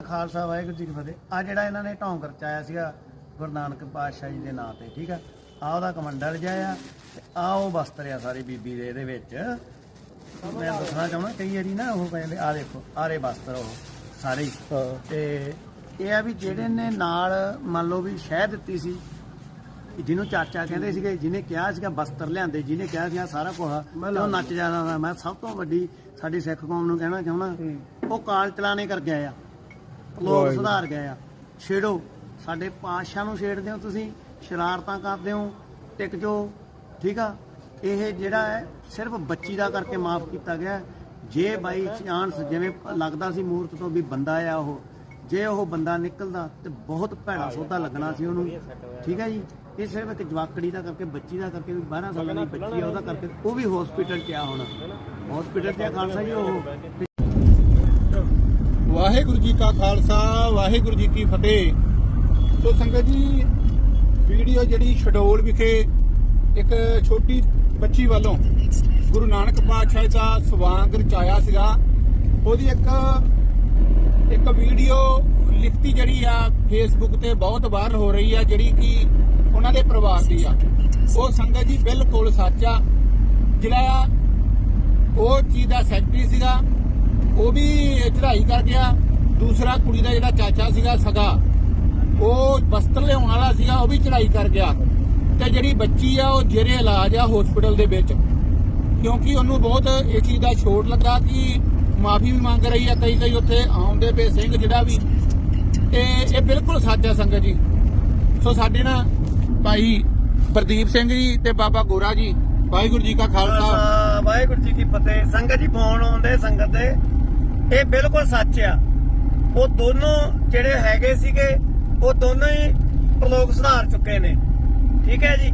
ਖਾਲਸਾ ਵਾਹਿਗੁਰੂ ਜੀ ਕੀ ਫਤਿਹ। ਆ ਜਿਹੜਾ ਇਹਨਾਂ ਨੇ ਢੌਂਗ ਰਚਾਇਆ ਸੀਗਾ ਗੁਰੂ ਨਾਨਕ ਪਾਤਸ਼ਾਹ ਜੀ ਦੇ ਨਾਂ ਤੇ ਠੀਕ ਆ? ਆ ਉਹਦਾ ਕਮੰਡਲ ਜਿਹਾ ਆ ਤੇ ਆ ਉਹ ਵਸਤਰ ਆ ਸਾਰੀ ਬੀਬੀ ਦੇ ਇਹਦੇ ਵਿੱਚ। ਮੈਂ ਦੱਸਣਾ ਚਾਹੁੰਦਾ ਕਈ ਵਾਰੀ ਨਾ ਉਹ ਕਹਿੰਦੇ ਆ ਦੇਖੋ ਆਰੇ ਵਸਤਰ ਉਹ ਸਾਰੇ ਹੀ। ਤੇ ਇਹ ਆ ਵੀ ਜਿਹੜੇ ਨੇ ਨਾਲ ਮੰਨ ਲਓ ਵੀ ਸ਼ਹਿ ਦਿੱਤੀ ਸੀ ਜਿਹਨੂੰ ਚਾਚਾ ਕਹਿੰਦੇ ਸੀਗੇ ਜਿਹਨੇ ਕਿਹਾ ਸੀਗਾ ਵਸਤਰ ਲਿਆਂਦੇ ਜਿਹਨੇ ਕਿਹਾ ਸੀਗਾ ਸਾਰਾ ਕੁਝ ਉਹ ਨੱਚ ਹੁੰਦਾ ਮੈਂ ਸਭ ਤੋਂ ਵੱਡੀ ਸਾਡੀ ਸਿੱਖ ਕੌਮ ਨੂੰ ਕਹਿਣਾ ਚਾਹੁੰਦਾ ਉਹ ਕਾਲ ਚਲਾਣੇ ਕਰ ਗਏ ਆ ਲੋਕ ਸੁਧਾਰ ਗਏ ਆ। ਛੇੜੋ। ਸਾਡੇ ਪਾਤਸ਼ਾਹ ਨੂੰ ਛੇੜਦੇ ਹੋ ਤੁਸੀਂ ਸ਼ਰਾਰਤਾਂ ਕਰਦੇ ਹੋ ਟਿਕ ਜੋ ਠੀਕ ਆ? ਇਹ ਜਿਹੜਾ ਹੈ ਸਿਰਫ ਬੱਚੀ ਦਾ ਕਰਕੇ ਮਾਫ ਕੀਤਾ ਗਿਆ। ਜੇ ਬਾਈ ਚਾਂਸ ਜਿਵੇਂ ਲੱਗਦਾ ਸੀ ਮੂਰਤ ਤੋਂ ਵੀ ਬੰਦਾ ਆ ਉਹ ਜੇ ਉਹ ਬੰਦਾ ਨਿਕਲਦਾ ਤੇ ਬਹੁਤ ਭੈੜਾ ਸੌਦਾ ਲੱਗਣਾ ਸੀ ਉਹਨੂੰ। ਠੀਕ ਹੈ ਜੀ? ਇਹ ਸਿਰਫ ਇੱਕ ਜਵਾਕੜੀ ਦਾ ਕਰਕੇ ਬੱਚੀ ਦਾ ਕਰਕੇ ਵੀ 12 ਸਾਲਾਂ ਦੀ ਬੱਚੀ ਆ ਉਹਦਾ ਕਰਕੇ ਉਹ ਵੀ ਹਸਪੀਟਲ 'ਚ ਆ ਹੁਣ। ਹਸਪੀਟਲ 'ਚ ਆ ਖਾਲਸਾ ਜੀ ਉਹ। ਵਾਹਿਗੁਰੂ ਜੀ ਕਾ ਖਾਲਸਾ, ਵਾਹਿਗੁਰੂ ਜੀ ਕੀ ਫਤਿਹ। ਸੋ ਸੰਗਤ ਜੀ, ਵੀਡੀਓ ਜਿਹੜੀ ਸ਼ਡੋਲ ਵਿਖੇ ਇੱਕ ਛੋਟੀ ਬੱਚੀ ਵੱਲੋਂ ਗੁਰੂ ਨਾਨਕ ਪਾਤਸ਼ਾਹ ਦਾ ਸਵਾਂਗ ਰਚਾਇਆ ਸੀਗਾ। ਉਹਦੀ ਇੱਕ ਇੱਕ ਵੀਡੀਓ ਲਿਖਤੀ ਜਿਹੜੀ ਆ ਫੇਸਬੁੱਕ ਤੇ ਬਹੁਤ ਵਾਇਰਲ ਹੋ ਰਹੀ ਆ, ਜਿਹੜੀ ਕਿ ਉਹਨਾਂ ਦੇ ਪਰਿਵਾਰ ਦੀ ਆ। ਉਹ ਸੰਗਤ ਜੀ ਬਿਲਕੁਲ ਸੱਚ ਆ। ਜਿਹੜਾ ਉਹ ਚੀਜ਼ ਦਾ ਸੈਕਟਰੀ ਸੀਗਾ। ਉਹ ਵੀ ਚੜਾਈ ਕਰ ਗਿਆ। ਦੂਸਰਾ ਕੁੜੀ ਦਾ ਜਿਹੜਾ ਚਾਚਾ ਸੀਗਾ ਸਗਾ, ਉਹ ਵਸਤਰ ਲਿਆਉਣ ਵਾਲਾ ਸੀਗਾ, ਉਹ ਵੀ ਚੜ੍ਹਾਈ ਕਰ ਗਿਆ। ਤੇ ਜਿਹੜੀ ਬੱਚੀ ਆ, ਉਹ ਜੇਰੇ ਇਲਾਜ ਆ ਹਸਪੀਟਲ ਦੇ ਵਿੱਚ। ਕਿਉਂਕਿ ਉਹਨੂੰ ਬਹੁਤ ਇਹ ਚੀਜ਼ ਦਾ ਛੋਟ ਲੱਗਾ ਕਿ ਮਾਫੀ ਵੀ ਮੰਗ ਰਹੀ ਆ ਕਈ ਕਈ ਉੱਥੇ ਆਉਂਦੇ ਪਏ ਸਿੰਘ ਜਿਹੜਾ ਵੀ। ਤੇ ਇਹ ਬਿਲਕੁਲ ਸੱਚ ਆ ਸੰਗਤ ਜੀ। ਸੋ ਸਾਡੇ ਨਾਲ ਭਾਈ ਪ੍ਰਦੀਪ ਸਿੰਘ ਜੀ ਤੇ ਬਾਬਾ ਗੋਰਾ ਜੀ, ਵਾਹਿਗੁਰੂ ਜੀ ਕਾ ਖਾਲਸਾ। ਖਾਲਸਾ, ਵਾਹਿਗੁਰੂ ਜੀ ਕੀ ਫਤਿਹ। ਸੰਗਤ ਜੀ, ਫੋਨ ਆਉਂਦੇ ਸੰਗਤ ਦੇ। ਇਹ ਬਿਲਕੁਲ ਸੱਚ ਆ। ਉਹ ਦੋਨੋਂ ਜਿਹੜੇ ਹੈਗੇ ਸੀਗੇ, ਉਹ ਦੋਨੋਂ ਹੀ ਪ੍ਰਲੋਕ ਸੁਧਾਰ ਚੁੱਕੇ ਨੇ। ਠੀਕ ਹੈ ਜੀ?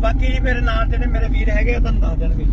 ਬਾਕੀ ਜੀ ਮੇਰੇ ਨਾਲ ਜਿਹੜੇ ਮੇਰੇ ਵੀਰ ਹੈਗੇ ਉਹ ਤੁਹਾਨੂੰ ਦੱਸ ਦੇਣਗੇ।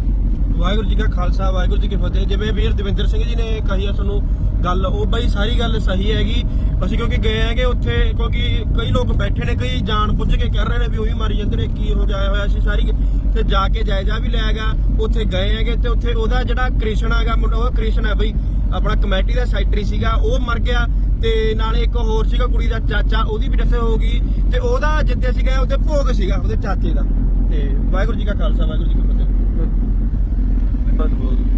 ਵਾਹਿਗੁਰੂ ਜੀ ਕਾ ਖਾਲਸਾ, ਵਾਹਿਗੁਰੂ ਜੀ ਕੀ ਫਤਿਹ। ਜਿਵੇਂ ਵੀਰ ਦਵਿੰਦਰ ਸਿੰਘ ਜੀ ਨੇ ਕਹੀ ਆ ਤੁਹਾਨੂੰ ਗੱਲ, ਉਹ ਬਈ ਸਾਰੀ ਗੱਲ ਸਹੀ ਹੈਗੀ। ਅਸੀਂ ਕਿਉਂਕਿ ਗਏ ਹੈਗੇ ਉੱਥੇ, ਕਿਉਂਕਿ ਕਈ ਲੋਕ ਬੈਠੇ ਨੇ, ਕਈ ਜਾਣ ਬੁੱਝ ਕੇ ਕਹਿ ਰਹੇ ਨੇ ਵੀ ਉਹੀ ਮਾਰੀ ਜਾਂਦੇ ਨੇ, ਕੀ ਹੋ ਜਾਇਆ ਹੋਇਆ ਸੀ, ਸਾਰੀ ਤੇ ਜਾ ਕੇ ਜਾਇਜ਼ਾ ਵੀ ਲਿਆਗਾ ਉੱਥੇ ਗਏ ਹੈਗੇ ਤੇ ਉੱਥੇ ਉਹਦਾ ਜਿਹੜਾ ਕ੍ਰਿਸ਼ਨ ਹੈਗਾ ਮੁੰਡਾ, ਉਹ ਕ੍ਰਿਸ਼ਨ ਹੈ ਬਈ, ਆਪਣਾ ਕਮੇਟੀ ਦਾ ਸੈਕਟਰੀ ਸੀਗਾ, ਉਹ ਮਰ ਗਿਆ ਤੇ ਨਾਲੇ ਇੱਕ ਹੋਰ ਸੀਗਾ ਕੁੜੀ ਦਾ ਚਾਚਾ, ਉਹਦੀ ਵੀ ਡੈਥ ਹੋ ਗਈ ਤੇ ਉਹਦਾ ਜਿੱਤੇ ਸੀਗਾ ਉਹਦੇ ਭੋਗ ਸੀਗਾ ਉਹਦੇ ਚਾਚੇ ਦਾ। ਤੇ ਵਾਹਿਗੁਰੂ ਜੀ ਕਾ ਖਾਲਸਾ, ਵਾਹਿਗੁਰੂ ਜੀ ਕੀ Hadi bakalım.